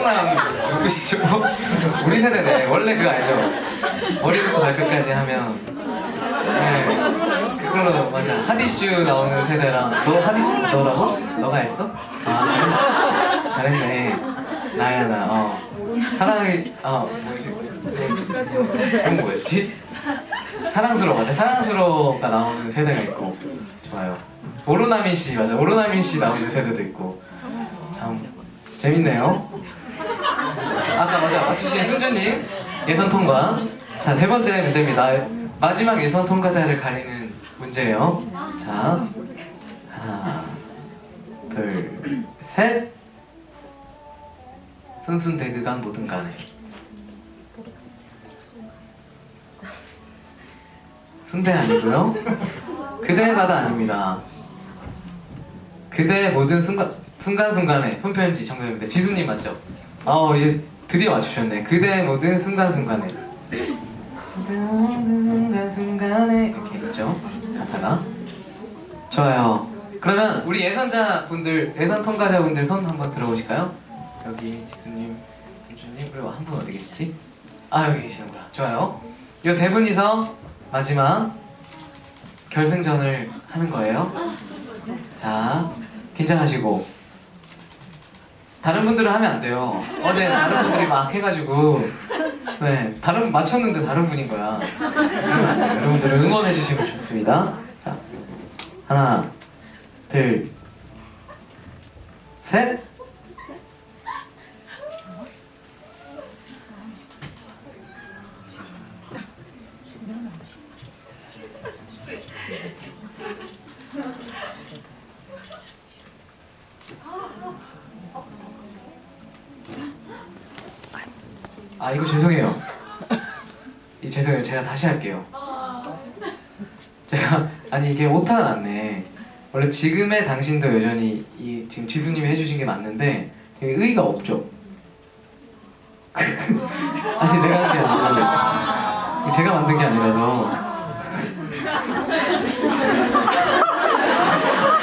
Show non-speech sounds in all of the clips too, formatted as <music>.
엄청난 누구시죠? <laughs> 우리 세대네. 원래 그거 알죠? 머리부터 발끝까지 하면. 네. 그걸로 맞아. 핫이슈 나오는 세대랑 너 핫이슈 너라고? 너가 했어? 아? 잘했네. 나야 나. 어. 사랑이 아 뭐지? 제목 뭐였지? 사랑스러워 맞아. 사랑스러워가 나오는 세대가 있고 좋아요. 오로나민 씨 맞아. 오로나민 씨 나오는 세대도 있고 참 재밌네요. 아까 맞아 맞추신 승주님 예선 통과. 자 세 번째 문제입니다. 마지막 예선 통과자를 가리는 문제예요. 자 하나 둘 셋. 순순대그간 뭐든 간에 순대 아니고요. 그대의 바다 아닙니다. 그대의 모든 순간 순간순간에 손편지 정답입니다. 지수님 맞죠? 어 이제 드디어 맞추셨네. 그대의 모든 순간순간에 그대의 모든 순간순간에 이렇게 있죠. 가사가 좋아요. 그러면 우리 예선자 분들 예선 통과자 분들 손 한번 들어보실까요? 여기 지수님, 김준님 그리고 한 분 어디 계시지? 아 여기 계시는구나. 좋아요. 이 세 분이서 마지막 결승전을 하는 거예요. 자, 긴장하시고 다른 분들은 하면 안 돼요. 어제 다른 분들이 막 해가지고 네 다른 맞췄는데 다른 분인 거야. 여러분들은 응원해 주시면 좋습니다. 자, 하나, 둘, 셋. 아 이거 죄송해요. 이 죄송해요. 제가 다시 할게요. 제가 아니 이게 오타가 났네. 원래 지금의 당신도 여전히 이 지금 지수님이 해주신 게 맞는데 되게 의의가 없죠. <laughs> 아니 내가 한 게 아니라 제가 만든 게 아니라서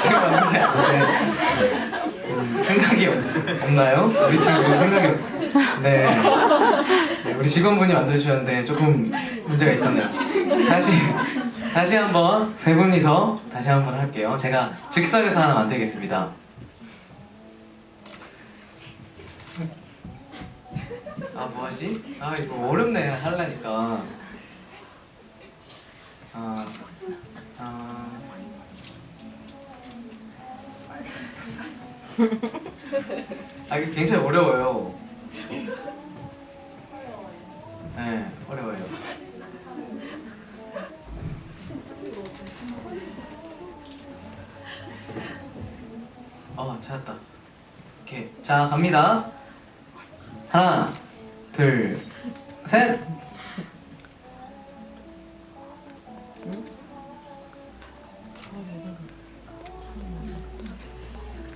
제가 만든 게 아닌데 음, 생각이 없, 없나요? 우리 친구 생각이 없... 네. 네, 우리 직원분이 만들어주셨는데 조금 문제가 있었네요. 다시 다시 한번 세 분이서 다시 한번 할게요. 제가 즉석에서 하나 만들겠습니다. 아 뭐하지? 아 이거 어렵네 하려니까. 아, 아... 아 이게 굉장히 어려워요. 네, 어려워요. 어, 찾았다. 오케이. 자, 갑니다. 하나, 둘, 셋.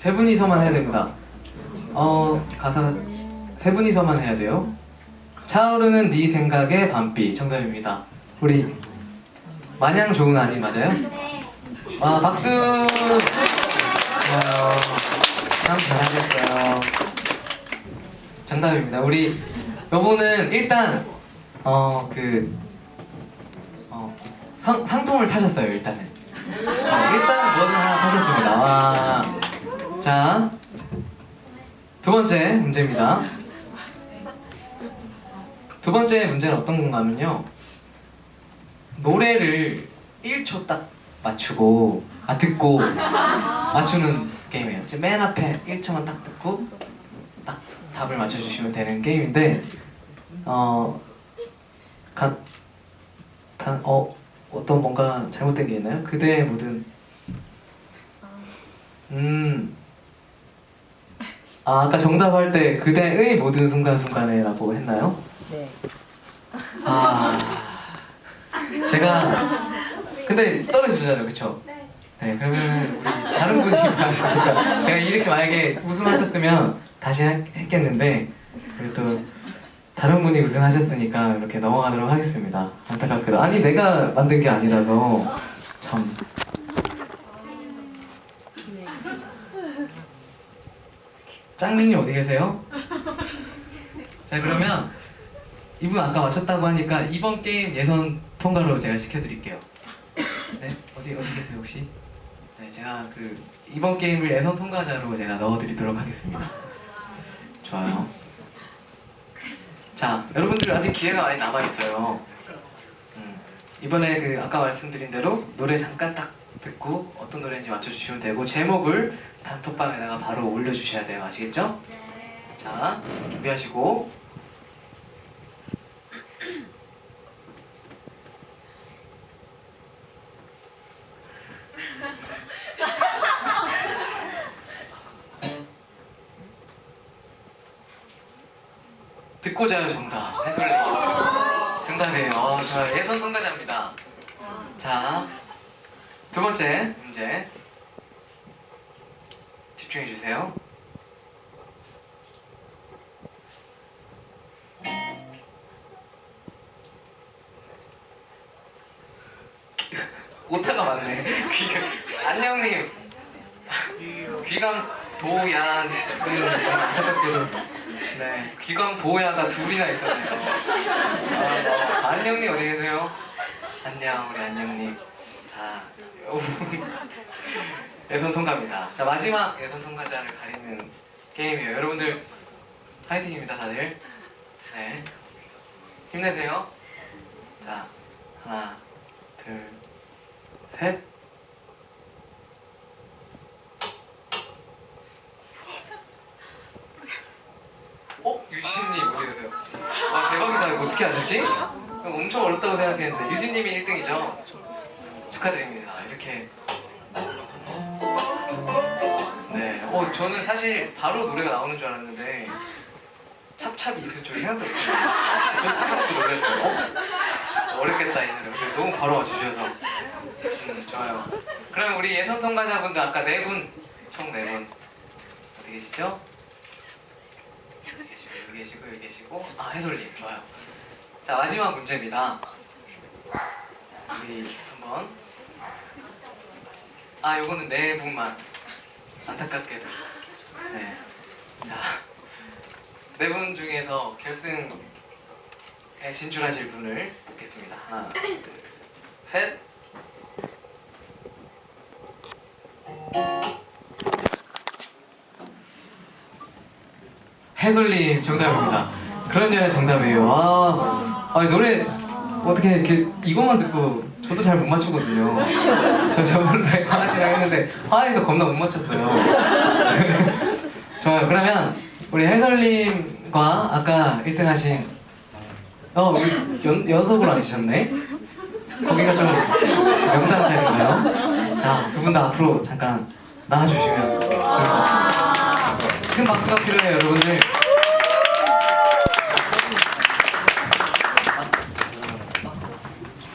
세 분이서만 해야 됩니다. 어, 가사 세 분이서만 해야 돼요. 차오르는 네 생각의 밤비 정답입니다. 우리 마냥 좋은 아님 맞아요? 와 박수. 좋아요. 참 잘하셨어요. 정답입니다. 우리 여보는 일단 어그 어, 상 상품을 타셨어요 일단은. 어, 일단 뭐든 하나 타셨습니다. 와. 자. 두 번째 문제입니다. 두 번째 문제는 어떤 건가 하면요. 노래를 1초 딱 맞추고, 아, 듣고 맞추는 게임이에요. 맨 앞에 1초만 딱 듣고, 딱 답을 맞춰주시면 되는 게임인데, 어, 가, 단, 어, 어떤 뭔가 잘못된 게 있나요? 그대의 모든, 음, 아, 아까 정답할 때 그대의 모든 순간순간에라고 했나요? 네. 아, 제가 근데 떨어지잖아요, 그쵸? 네, 그러면 우리 다른 분이 <laughs> 봤으니까 제가 이렇게 만약에 우승하셨으면 다시 하- 했겠는데 그래도 다른 분이 우승하셨으니까 이렇게 넘어가도록 하겠습니다. 안타깝게도 아니 내가 만든 게 아니라서 참. 짱민님 어디 계세요? 자 그러면 이분 아까 맞췄다고 하니까 이번 게임 예선 통과로 제가 시켜드릴게요. 네 어디 어디 계세요 혹시? 네 제가 그 이번 게임을 예선 통과자로 제가 넣어드리도록 하겠습니다. 좋아요. 자 여러분들 아직 기회가 많이 남아 있어요. 음, 이번에 그 아까 말씀드린 대로 노래 잠깐 딱 듣고 어떤 노래인지 맞춰주시면 되고 제목을 단톡방에다가 바로 올려주셔야 돼요. 아시겠죠? 자 준비하시고. 듣고 자요 정답. 해설님 정답이에요. 어, 저 예선 통과자입니다. 자 두 번째 문제 집중해 주세요. <laughs> 오타가 많네. <laughs> 귀가 안녕님. <laughs> 귀감 좀 안타깝게도 네 귀감 도야가 둘이나 있었네요. 아, 뭐, 안녕님 어디 계세요? 안녕 우리 안녕님. 자 예선 통과입니다. 자 마지막 예선 통과자를 가리는 게임이에요. 여러분들 파이팅입니다 다들. 네. 힘내세요. 자 하나 둘 셋. 어? 유진님 어디 계세요? 와 대박이다. 이거 어떻게 아셨지? 엄청 어렵다고 생각했는데. 유진님이 1등이죠? 축하드립니다. 이렇게 네, 어 저는 사실 바로 노래가 나오는 줄 알았는데 찹찹 있을 줄 생각도 못했어요. 저 듣고 놀랐어요. 어? 어렵겠다 이 노래. 근데 너무 바로 와주셔서. 음, 좋아요. 그러면 우리 예선 통과자분들 아까 네 분 총 네 분. 어디 계시죠? 여기 계시고 여기 계시고 여기 계시고. 아 해솔님 좋아요. 자 마지막 문제입니다. 우리 한번 아 요거는 네 분만 안타깝게도 네 자네 분 중에서 결승에 진출하실 분을 뽑겠습니다 하나 둘셋 해솔님 정답입니다. 그럼요 정답이에요. 아, 아 노래 어떻게 이렇게 이것만 듣고 저도 잘 못 맞추거든요. <laughs> 저 저번에 <laughs> 하나이랑 했는데 하나이도 겁나 못 맞췄어요. <laughs> 좋아요. 그러면 우리 해설님과 아까 1등 하신 어 우리 연, 연속으로 앉으셨네. 거기가 좀 명당 자리인가요? 자, 두 분 다 앞으로 잠깐 나와주시면 좋을 것 같습니다. 큰 박수가 필요해요, 여러분들.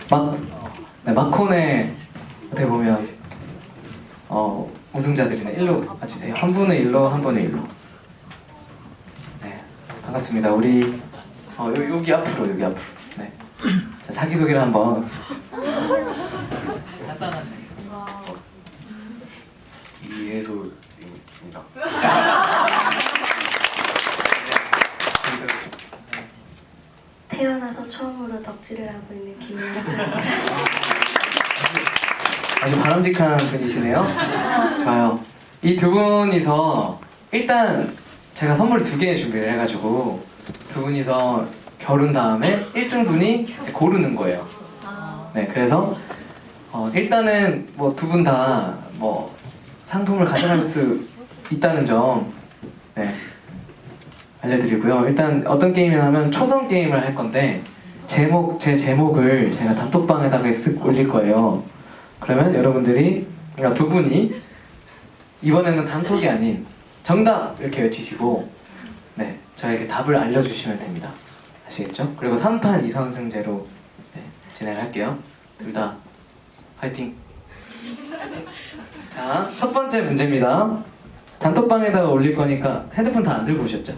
막, 네, 마콘에 어떻게 보면 어, 우승자들이네. 일로 와주세요. 한 분은 일로, 한 분은 일로. 네, 반갑습니다. 우리 어, 요, 여기 앞으로, 여기 앞으로. 네. 자, 자기 소개를 한번. 간단한 자기. 이해솔입니다. 태어나서 처음으로 덕질을 하고 있는 김연아입니다. 아주 바람직한 분이시네요. 좋아요. 이 두 분이서 일단 제가 선물 두 개 준비를 해가지고 두 분이서 겨룬 다음에 1등 분이 이제 고르는 거예요. 네, 그래서 어, 일단은 뭐 두 분 다 뭐 상품을 가져갈 수 있다는 점 네, 알려드리고요. 일단 어떤 게임이냐면 초성 게임을 할 건데 제목 제 제목을 제가 단톡방에다가 쓱 올릴 거예요. 그러면 여러분들이 그러니까 두 분이 이번에는 단톡이 아닌 정답 이렇게 외치시고 네 저에게 답을 알려주시면 됩니다. 아시겠죠? 그리고 3판 2선승제로 네, 진행할게요. 둘 다 화이팅! 자, 첫 번째 문제입니다. 단톡방에다가 올릴 거니까 핸드폰 다 안 들고 오셨죠?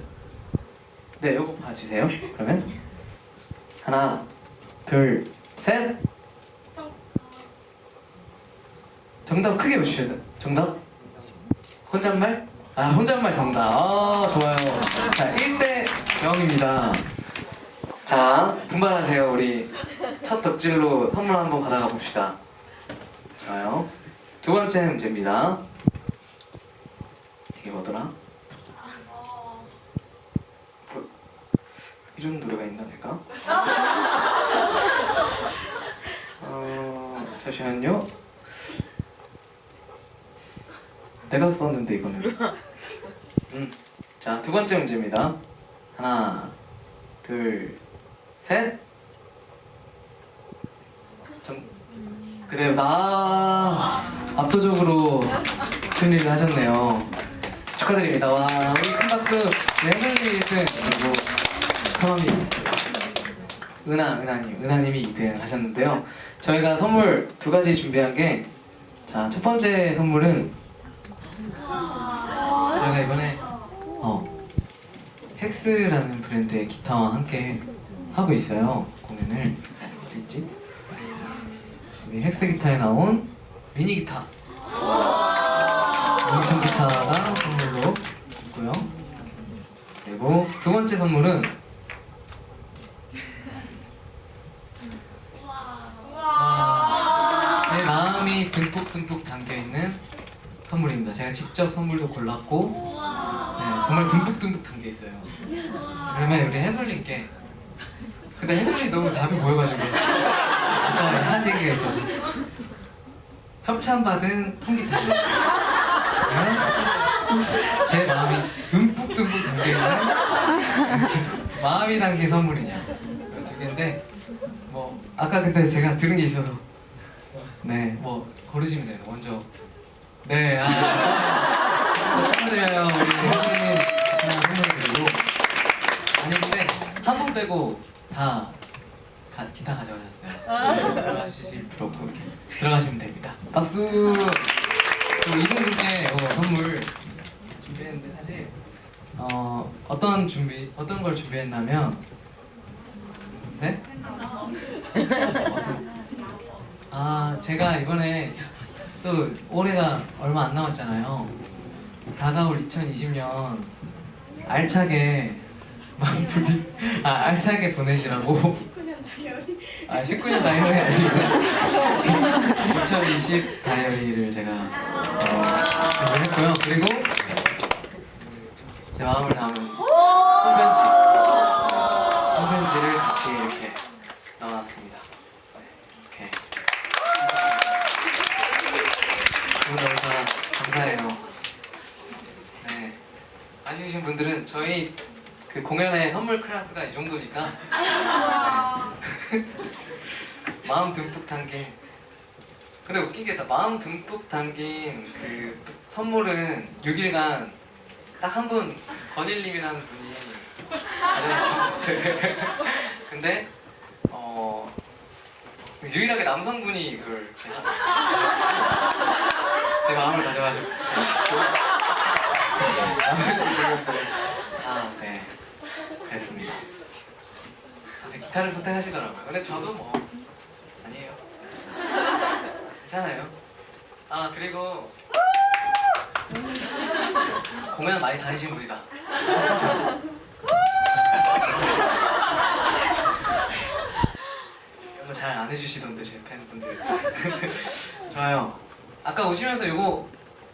네, 요거 봐주세요. 그러면 하나, 둘, 셋. 정답 크게 외주셔야 정답? 혼잣말? 아, 혼잣말 정답. 아, 좋아요. 자, 1대 0 영입니다. 자, 분발하세요. 우리 첫 덕질로 선물 한번 받아가 봅시다. 좋아요. 두 번째 문제입니다. 이게 뭐더라? 뭐, 이런 노래가 있나 내가? <laughs> 어, 잠시만요. 내가 썼는데 이거는. 음. 자, 두 번째 문제입니다. 하나, 둘, 셋. 정, 아, 압도적으로 승리를 하셨네요. 축하드립니다. 와, 우리 큰 박수. 네, 혜솔님이 1등, 그리고 성함이 은하, 은하님, 은하님이 2등 하셨는데요. 저희가 선물 두 가지 준비한 게, 자, 첫 번째 선물은 저희가 이번에 어, 헥스라는 브랜드의 기타와 함께 하고 있어요. 공연을 있지? 우리 헥스 기타에 나온 미니 기타. 롱통 기타가 선물로 있고요. 그리고 두 번째 선물은 와, 제 마음이 듬뿍듬뿍 담겨있는 선물입니다. 제가 직접 선물도 골랐고 네, 정말 듬뿍듬뿍 담겨 있어요. 자, 그러면 우리 해솔님께. 근데 해솔이 너무 답이 보여가지고. 아까 한 얘기가 있어서. 협찬받은 통기타. 네? 제 마음이 듬뿍듬뿍 담겨 있는 마음이 담긴 선물이냐. 이두 개인데 뭐 아까 근데 제가 들은 게 있어서. 네뭐 고르시면 돼요. 먼저 네 아. 축하드려요. 우리 혜진님 하나 선물 드리고 아니 근데 한 분 빼고 다 가, 기타 가져가셨어요. 들어가실 필요 없고 이렇게 들어가시면 됩니다. 박수! 또 분께 어, 선물 준비했는데 사실 어, 어떤 준비 어떤 걸 준비했냐면 네? 어떤- 아 제가 이번에 또 올해가 얼마 안 남았잖아요. 다가올 2020년 알차게 마무리 아 알차게 보내시라고 19년 다이어리 아 19년 다이어리 아니고 2020 다이어리를 제가 어, 준비했고요. 그리고 제 마음을 담은 손편지 손편지를 같이 이렇게 넣어놨습니다. 네, 이렇게 오늘 너무 다 감사해요. 네. 아쉬우신 분들은 저희 그 공연의 선물 클래스가 이 정도니까 네. <laughs> 마음 듬뿍 담긴 근데 웃긴 게 마음 듬뿍 담긴 그 선물은 6일간 딱 한 분 건일님이라는 분이 가져가셨는데 <laughs> 근데 어 유일하게 남성분이 그걸 이렇게. 제 마음을 가져가시고 나머지 분들은 다 네 그랬습니다. 다들 기타를 선택하시더라고요. 근데 저도 뭐 아니에요. 괜찮아요. 아 그리고 공연 많이 다니신 분이다. 그렇죠? 이런 거 잘 안 해주시던데 제 팬분들. <laughs> 좋아요. 아까 오시면서 이거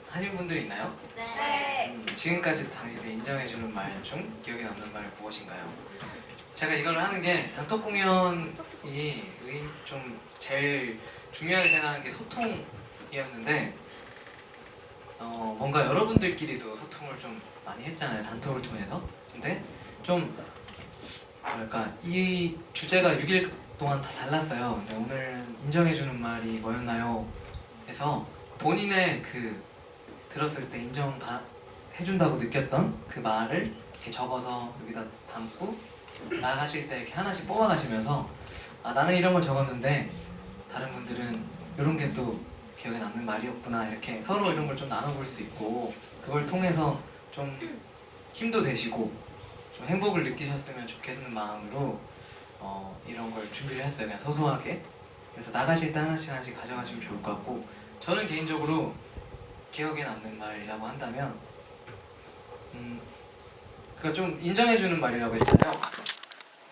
하신 분들 있나요? 네. 음, 지금까지 당신을 인정해주는 말 중 기억에 남는 말 무엇인가요? 제가 이거를 하는 게 단톡 공연이 의인 좀 제일 중요하게 생각하는 게 소통이었는데 어, 뭔가 여러분들끼리도 소통을 좀 많이 했잖아요 단톡을 통해서 근데 좀 뭐랄까 이 주제가 6일 동안 다 달랐어요 근데 오늘 인정해주는 말이 뭐였나요? 해서 본인의 그 들었을 때 인정 바, 해준다고 느꼈던 그 말을 이렇게 적어서 여기다 담고 나가실 때 이렇게 하나씩 뽑아가시면서 아 나는 이런 걸 적었는데 다른 분들은 이런 게 또 기억에 남는 말이었구나 이렇게 서로 이런 걸 좀 나눠볼 수 있고 그걸 통해서 좀 힘도 되시고 좀 행복을 느끼셨으면 좋겠는 마음으로 어, 이런 걸 준비를 했어요. 그냥 소소하게. 그래서 나가실 때 하나씩 하나씩 가져가시면 좋을 것 같고 저는 개인적으로 기억에 남는 말이라고 한다면 음, 그러니까 좀 인정해주는 말이라고 했잖아요.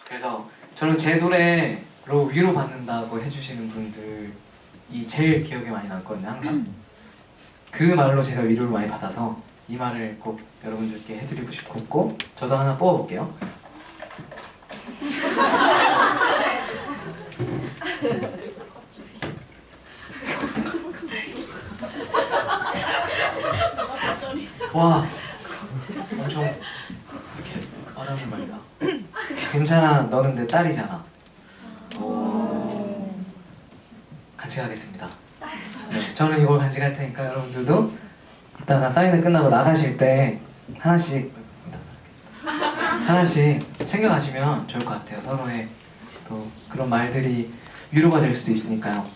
그래서 저는 제 노래로 위로 받는다고 해주시는 분들이 제일 기억에 많이 남거든요. 항상 그 말로 제가 위로를 많이 받아서 이 말을 꼭 여러분들께 해드리고 싶고 저도 하나 뽑아볼게요. <laughs> 와 엄청 이렇게 어려운 말이다. 괜찮아 너는 내 딸이잖아. 같이 가겠습니다. 네, 저는 이걸 간직할 테니까 여러분들도 이따가 사인회 끝나고 나가실 때 하나씩 하나씩 챙겨가시면 좋을 것 같아요. 서로의 또 그런 말들이 위로가 될 수도 있으니까요.